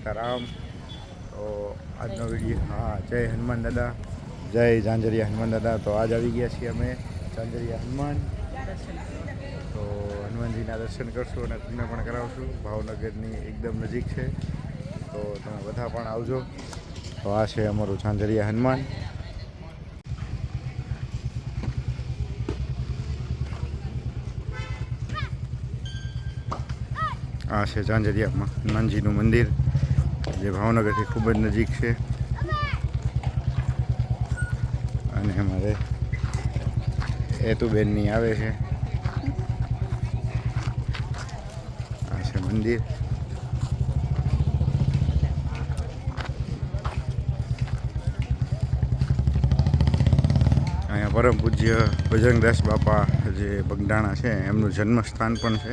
સીતારામ. તો આજનો વીડિયો હા, જય હનુમાન દાદા. જય ઝાંઝરિયા હનુમાન દાદા. તો આજ આવી ગયા છીએ અમે ઝાંઝરિયા હનુમાન. તો હનુમાનજીના દર્શન કરશું અને તમને પણ કરાવશું. ભાવનગરની એકદમ નજીક છે. તો તમે બધા પણ આવજો. તો આ છે અમારું ઝાંઝરિયા હનુમાન. આ છે ઝાંઝરિયામાં હનુમાનજીનું મંદિર. જે ભાવનગરથી ખૂબ જ નજીક છે. અને અમારે હેતુબેનની આવે છે. આ છે મંદિર. અહીંયા પરમ પૂજ્ય ભજંગદાસ બાપા જે બગડાણા છે, એમનું જન્મસ્થાન પણ છે.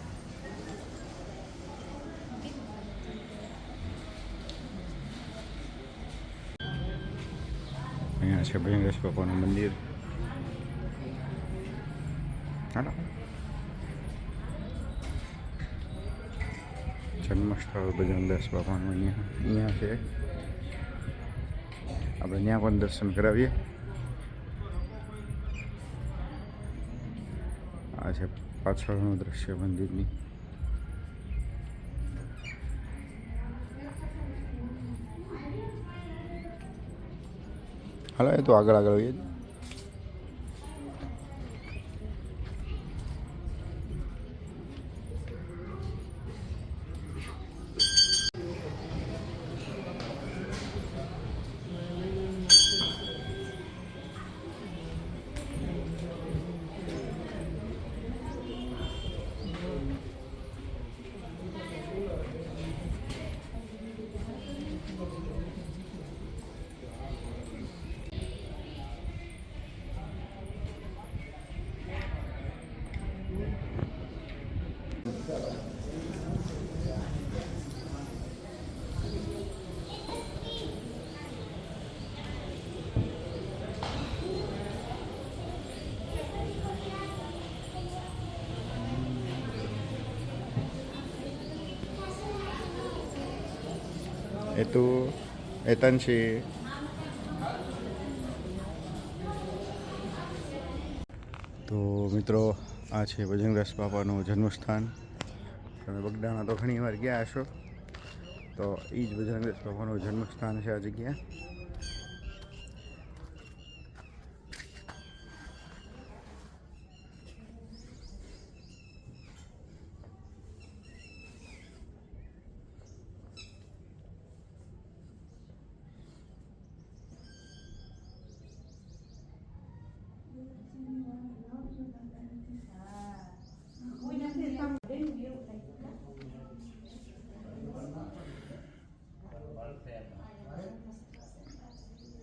અહીંયા છે ભયંગેશ બાપાનું મંદિર. હાલો. જન્મસ્થળ બજરંગદાસ બાપાનું અહીંયા અહીંયા છે. આપણે ત્યાં પણ દર્શન કરાવીએ. આ છે પાછળનું દ્રશ્ય મંદિરની. હાલો એ તો આગળ આગળ હોઈએ એ તો એતન તો મિત્રો, આ છે બજરંગદાસ બાપાનું જન્મસ્થાન. તમે બગદાણા તો ઘણી વાર ગયા હશો. તો એ જ બજરંગદાસ બાપાનું જન્મસ્થાન છે આ જગ્યા.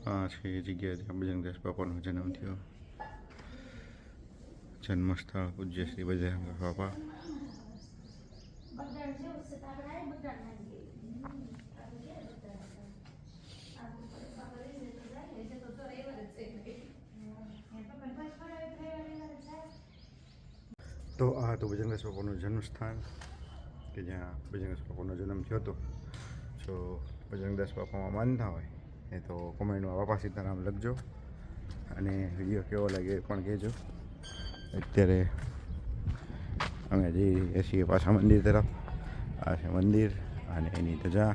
આ છે એ જગ્યા જ્યાં બજરંગદાસ બાપાનો જન્મ થયો. જન્મસ્થળ પૂજ્ય શ્રી બજરંગ બાપા. તો આ હતું બજરંગદાસ બાપાનું જન્મસ્થાન કે જ્યાં બજરંગદાસ બાપાનો જન્મ થયો હતો. જો બજરંગદાસ બાપામાં માનતા હોય, એ તો કોમેન્ટમાં બાપા સીતારામ લખજો અને વીડિયો કેવો લાગે એ પણ કહેજો. અત્યારે અમે જઈ રહ્યા છીએ પાછા મંદિર તરફ. આ છે મંદિર અને એની ધજા.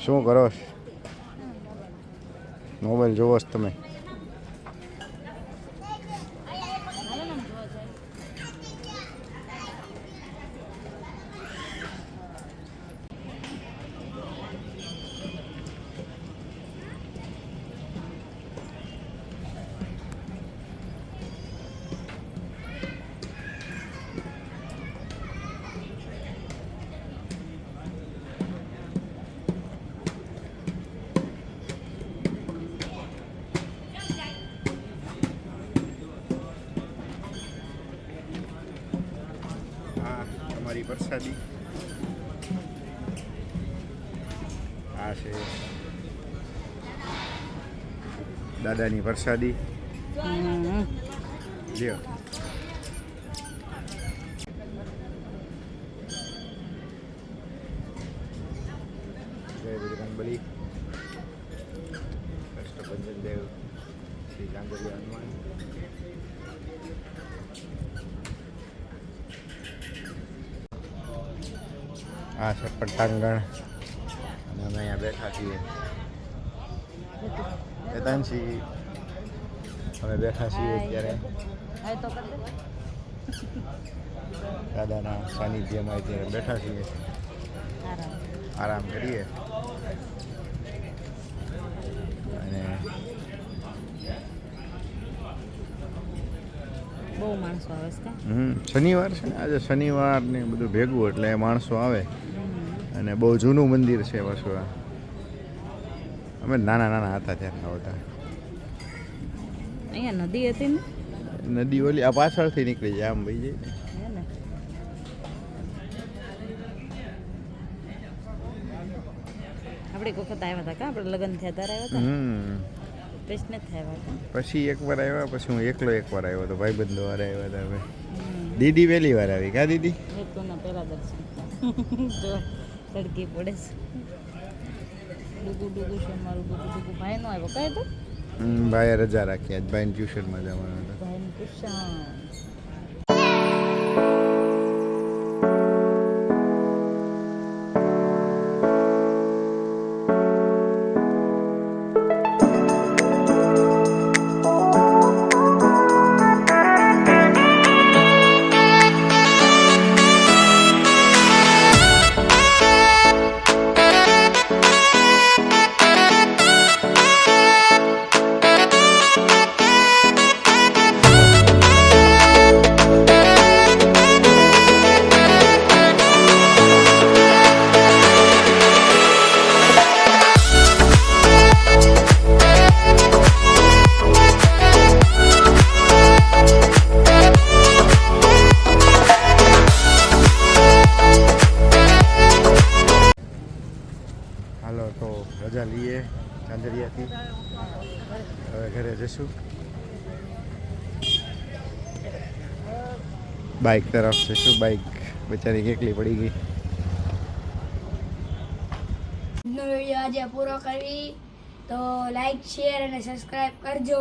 શું કરો મોબાઈલ જોવો છો તમે? પ્રસાદી આ છે દાદાની પ્રસાદી હમ. લ્યો જય બજરંગબલી કષ્ટભંજન દેવ શ્રી ચાંદરિયા હનુમાન આ છે પટાંગણ. અને અમે અહીંયા બેઠા છીએ. વેદાંશી અમે બેઠા છીએ અત્યારે. દાદાના સાનિધ્યમાં અત્યારે બેઠા છીએ. આરામ. કરીએ. અને બહુ માણસો આવે છે. હમ શનિવાર છે ને? આજે શનિવાર ને બધું ભેગું એટલે માણસો આવે. અને બહુ જૂનું મંદિર છે પાછું આ. અમે નાના નાના હતા ત્યારે આવતા અહીંયા નદી હતી ને? નદી ઓલી આ પાછળથી નીકળી જાય આમ ભાઈ જઈને હે ને આપણે એક વખત આવ્યા હતા કા? આપણે લગ્ન થયા ત્યારે આવ્યા હતા? પછી એકવાર આવ્યા પછી હું એકલો એકવાર આવ્યો હતો. ભાઈબંધો વાર આવ્યા હતા હવે દીદી પહેલી વાર આવી કા દીદી? પહેલા દર્શન. તડકી પડે છે. ડુગુ ડુગુ છે મારું ડુગુ ડુગુ ભાઈ નો આવ્યો. કઈ તો? ભાઈ રજા રાખી. આજ ભાઈને ટ્યુશનમાં જવાનું હતું. ભાઈ કુશન બાઇક તરફ જશું બાઇક બચારી કેટલી પડી ગઈ? વીડિયો આજે પૂરો કરી. તો લાઈક શેર અને સબસ્ક્રાઈબ કરજો.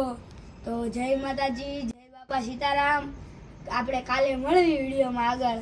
તો જય માતાજી, જય બાપા સીતારામ. આપણે કાલે મળવી વિડીયોમાં આગળ.